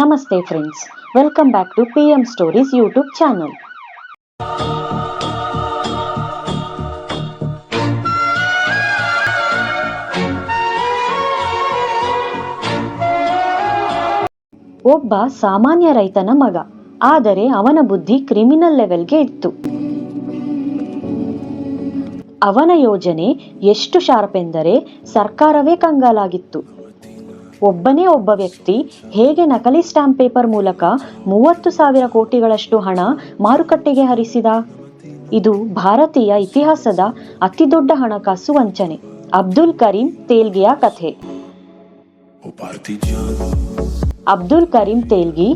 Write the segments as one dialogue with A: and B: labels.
A: ನಮಸ್ತೆ friends welcome back to P M stories YouTube channel ಒಬ್ಬ ಸಾಮಾನ್ಯ ರೈತನ ಮಗ. ಆದರೆ ಅವನ ಬುದ್ಧಿ ಕ್ರಿಮಿನಲ್ ಲೆವೆಲ್ಗೆ ಇತ್ತು. ಅವನ ಯೋಜನೆ ಎಷ್ಟು ಶಾರ್ಪ್ ಎಂದರೆ ಸರ್ಕಾರವೇ ಕಂಗಾಲಾಗಿತ್ತು. ಒಬ್ಬನೇ ಒಬ್ಬ ವ್ಯಕ್ತಿ ಹೇಗೆ ನಕಲಿ ಸ್ಟಾಂಪ್ ಪೇಪರ್ ಮೂಲಕ ಮೂವತ್ತು ಸಾವಿರ ಕೋಟಿಗಳಷ್ಟು ಹಣ ಮಾರುಕಟ್ಟೆಗೆ ಹರಿಸಿದ? ಇದು ಭಾರತೀಯ ಇತಿಹಾಸದ ಅತಿದೊಡ್ಡ ಹಣಕಾಸು ವಂಚನೆ. ಅಬ್ದುಲ್ ಕರೀಂ ತೇಲ್ಗಿಯ ಕಥೆ. ಅಬ್ದುಲ್ ಕರೀಂ ತೇಲ್ಗಿ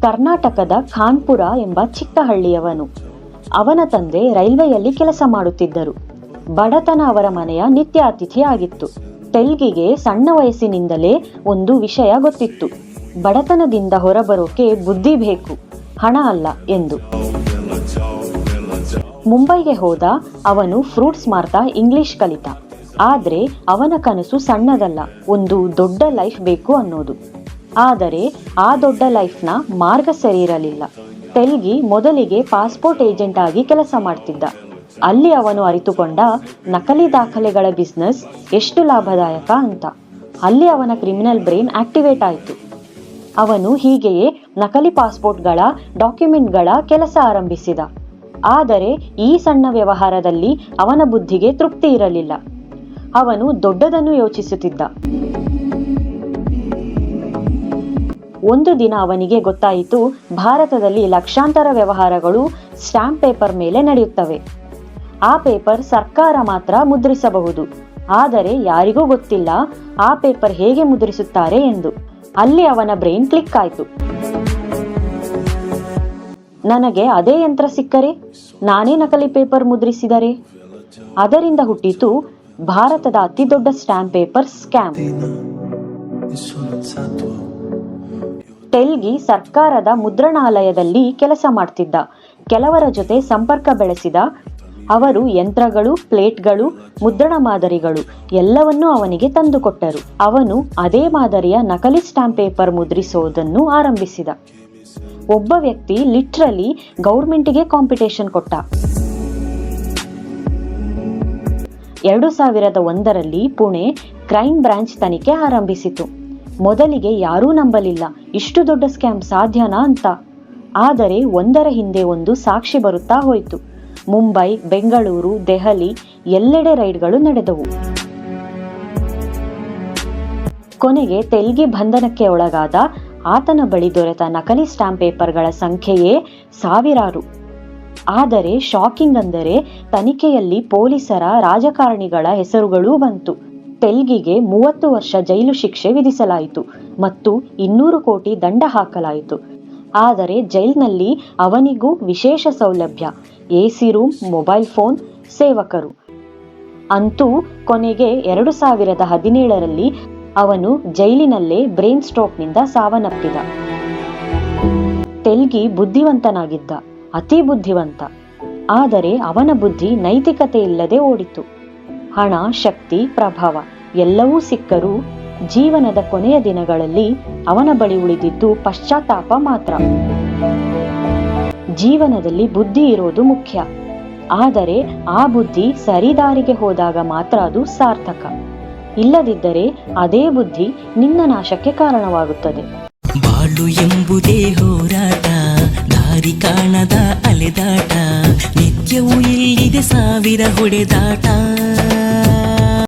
A: ಕರ್ನಾಟಕದ ಖಾನ್ಪುರ ಎಂಬ ಚಿಕ್ಕ ಹಳ್ಳಿಯವನು ಅವನ ತಂದೆ ರೈಲ್ವೆಯಲ್ಲಿ ಕೆಲಸ ಮಾಡುತ್ತಿದ್ದರು. ಬಡತನ ಅವರ ಮನೆಯ ನಿತ್ಯ ಅತಿಥಿ ತೆಲ್ಗಿಗೆ ಸಣ್ಣ ವಯಸ್ಸಿನಿಂದಲೇ ಒಂದು ವಿಷಯ ಗೊತ್ತಿತ್ತು. ಬಡತನದಿಂದ ಹೊರಬರೋಕೆ ಬುದ್ಧಿ ಬೇಕು, ಹಣ ಅಲ್ಲ ಎಂದು. ಮುಂಬೈಗೆ ಹೋದ ಅವನು ಫ್ರೂಟ್ಸ್ ಮಾರ್ತಾ ಇಂಗ್ಲಿಷ್ ಕಲಿತ. ಆದರೆ ಅವನ ಕನಸು ಸಣ್ಣದಲ್ಲ, ಒಂದು ದೊಡ್ಡ ಲೈಫ್ ಬೇಕು ಅನ್ನೋದು. ಆದರೆ ಆ ದೊಡ್ಡ ಲೈಫ್ನ ಮಾರ್ಗ ಸರಿ ಇರಲಿಲ್ಲ. ಟೆಲ್ಗಿ ಮೊದಲಿಗೆ ಪಾಸ್ಪೋರ್ಟ್ ಏಜೆಂಟ್ ಆಗಿ ಕೆಲಸ ಮಾಡ್ತಿದ್ದ. ಅಲ್ಲಿ ಅವನು ಅರಿತುಕೊಂಡ ನಕಲಿ ದಾಖಲೆಗಳ ಬಿಸ್ನೆಸ್ ಎಷ್ಟು ಲಾಭದಾಯಕ ಅಂತ. ಅಲ್ಲಿ ಅವನ ಕ್ರಿಮಿನಲ್ ಬ್ರೈನ್ ಆಕ್ಟಿವೇಟ್ ಆಯಿತು. ಅವನು ಹೀಗೆಯೇ ನಕಲಿ ಪಾಸ್ಪೋರ್ಟ್ಗಳ ಡಾಕ್ಯುಮೆಂಟ್ಗಳ ಕೆಲಸ ಆರಂಭಿಸಿದ. ಆದರೆ ಈ ಸಣ್ಣ ವ್ಯವಹಾರದಲ್ಲಿ ಅವನ ಬುದ್ಧಿಗೆ ತೃಪ್ತಿ ಇರಲಿಲ್ಲ. ಅವನು ದೊಡ್ಡದನ್ನು ಯೋಚಿಸುತ್ತಿದ್ದ. ಒಂದು ದಿನ ಅವನಿಗೆ ಗೊತ್ತಾಯಿತು, ಭಾರತದಲ್ಲಿ ಲಕ್ಷಾಂತರ ವ್ಯವಹಾರಗಳು ಸ್ಟಾಂಪ್ ಪೇಪರ್ ಮೇಲೆ ನಡೆಯುತ್ತವೆ. ಆ ಪೇಪರ್ ಸರ್ಕಾರ ಮಾತ್ರ ಮುದ್ರಿಸಬಹುದು. ಆದರೆ ಯಾರಿಗೂ ಗೊತ್ತಿಲ್ಲ ಆ ಪೇಪರ್ ಹೇಗೆ ಮುದ್ರಿಸುತ್ತಾರೆ ಎಂದು. ಅಲ್ಲಿ ಅವನ ಬ್ರೈನ್ ಕ್ಲಿಕ್ ಆಯಿತು. ನನಗೆ ಅದೇ ಯಂತ್ರ ಸಿಕ್ಕರೆ? ನಾನೇ ನಕಲಿ ಪೇಪರ್ ಮುದ್ರಿಸಿದರೆ? ಅದರಿಂದ ಹುಟ್ಟಿತು ಭಾರತದ ಅತಿದೊಡ್ಡ ಸ್ಟಾಂಪ್ ಪೇಪರ್ ಸ್ಕ್ಯಾಮ್. ಟೆಲ್ಗಿ ಸರ್ಕಾರದ ಮುದ್ರಣಾಲಯದಲ್ಲಿ ಕೆಲಸ ಮಾಡ್ತಿದ್ದ. ಕೆಲವರ ಜೊತೆ ಸಂಪರ್ಕ ಬೆಳೆಸಿದ. ಅವರು ಯಂತ್ರಗಳು, ಪ್ಲೇಟ್ಗಳು, ಮುದ್ರಣ ಮಾದರಿಗಳು ಎಲ್ಲವನ್ನೂ ಅವನಿಗೆ ತಂದುಕೊಟ್ಟರು. ಅವನು ಅದೇ ಮಾದರಿಯ ನಕಲಿ ಸ್ಟಾಂಪ್ ಪೇಪರ್ ಮುದ್ರಿಸೋದನ್ನು ಆರಂಭಿಸಿದ. ಒಬ್ಬ ವ್ಯಕ್ತಿ ಲಿಟ್ರಲಿ ಗೌರ್ಮೆಂಟಿಗೆ ಕಾಂಪಿಟೇಷನ್ ಕೊಟ್ಟ. ಎರಡು ಸಾವಿರದ ಒಂದರಲ್ಲಿ ಪುಣೆ ಕ್ರೈಮ್ ಬ್ರಾಂಚ್ ತನಿಖೆ ಆರಂಭಿಸಿತು. ಮೊದಲಿಗೆ ಯಾರೂ ನಂಬಲಿಲ್ಲ, ಇಷ್ಟು ದೊಡ್ಡ ಸ್ಕ್ಯಾಮ್ ಸಾಧ್ಯನಾ ಅಂತ. ಆದರೆ ಒಂದರ ಹಿಂದೆ ಒಂದು ಸಾಕ್ಷಿ ಬರುತ್ತಾ ಹೋಯಿತು. ಮುಂಬೈ, ಬೆಂಗಳೂರು, ದೆಹಲಿ ಎಲ್ಲೆಡೆ ರೈಡ್ಗಳು ನಡೆದವು. ಕೊನೆಗೆ ತೆಲ್ಗೆ ಬಂಧನಕ್ಕೆ ಒಳಗಾದ ಆತನ ಬಳಿ ದೊರೆತ ನಕಲಿ ಸ್ಟಾಂಪ್ ಪೇಪರ್ಗಳ ಸಂಖ್ಯೆಯೇ ಸಾವಿರಾರು. ಆದರೆ ಶಾಕಿಂಗ್ ಅಂದರೆ ತನಿಖೆಯಲ್ಲಿ ಪೊಲೀಸರ ರಾಜಕಾರಣಿಗಳ ಹೆಸರುಗಳೂ ಬಂತು. ತೆಲ್ಗಿಗೆ ಮೂವತ್ತು ವರ್ಷ ಜೈಲು ಶಿಕ್ಷೆ ವಿಧಿಸಲಾಯಿತು ಮತ್ತು ಇನ್ನೂರು ಕೋಟಿ ದಂಡ ಹಾಕಲಾಯಿತು. ಆದರೆ ಜೈಲ್ನಲ್ಲಿ ಅವನಿಗೂ ವಿಶೇಷ ಸೌಲಭ್ಯ. ಎಸಿ ರೂಮ್, ಮೊಬೈಲ್ ಫೋನ್, ಸೇವಕರು. ಅಂತೂ ಕೊನೆಗೆ ಎರಡು ಸಾವಿರದ ಹದಿನೇಳರಲ್ಲಿ ಅವನು ಜೈಲಿನಲ್ಲೇ ಬ್ರೈನ್ ಸ್ಟ್ರೋಕ್ನಿಂದ ಸಾವನ್ನಪ್ಪಿದ. ತೆಲ್ಗಿ ಬುದ್ಧಿವಂತನಾಗಿದ್ದ, ಅತಿ ಬುದ್ಧಿವಂತ. ಆದರೆ ಅವನ ಬುದ್ಧಿ ನೈತಿಕತೆ ಇಲ್ಲದೆ ಓಡಿತು. ಹಣ, ಶಕ್ತಿ, ಪ್ರಭಾವ ಎಲ್ಲವೂ ಸಿಕ್ಕರೂ ಜೀವನದ ಕೊನೆಯ ದಿನಗಳಲ್ಲಿ ಅವನ ಬಳಿ ಉಳಿದಿದ್ದು ಪಶ್ಚಾತ್ತಾಪ ಮಾತ್ರ. ಜೀವನದಲ್ಲಿ ಬುದ್ಧಿ ಇರೋದು ಮುಖ್ಯ. ಆದರೆ ಆ ಬುದ್ಧಿ ಸರಿದಾರಿಗೆ ಹೋದಾಗ ಮಾತ್ರ ಅದು ಸಾರ್ಥಕ. ಇಲ್ಲದಿದ್ದರೆ ಅದೇ ಬುದ್ಧಿ ನಿನ್ನ ನಾಶಕ್ಕೆ ಕಾರಣವಾಗುತ್ತದೆ.
B: ಬಾಳು ಎಂಬುದೇ ಹೋರಾಟ, ದಾರಿ ಕಾಣದ ಅಲೆದಾಟ, ನಿತ್ಯವೂ ಇಲ್ಲಿದೆ ಸಾವಿರ ಹೊಡೆದಾಟ.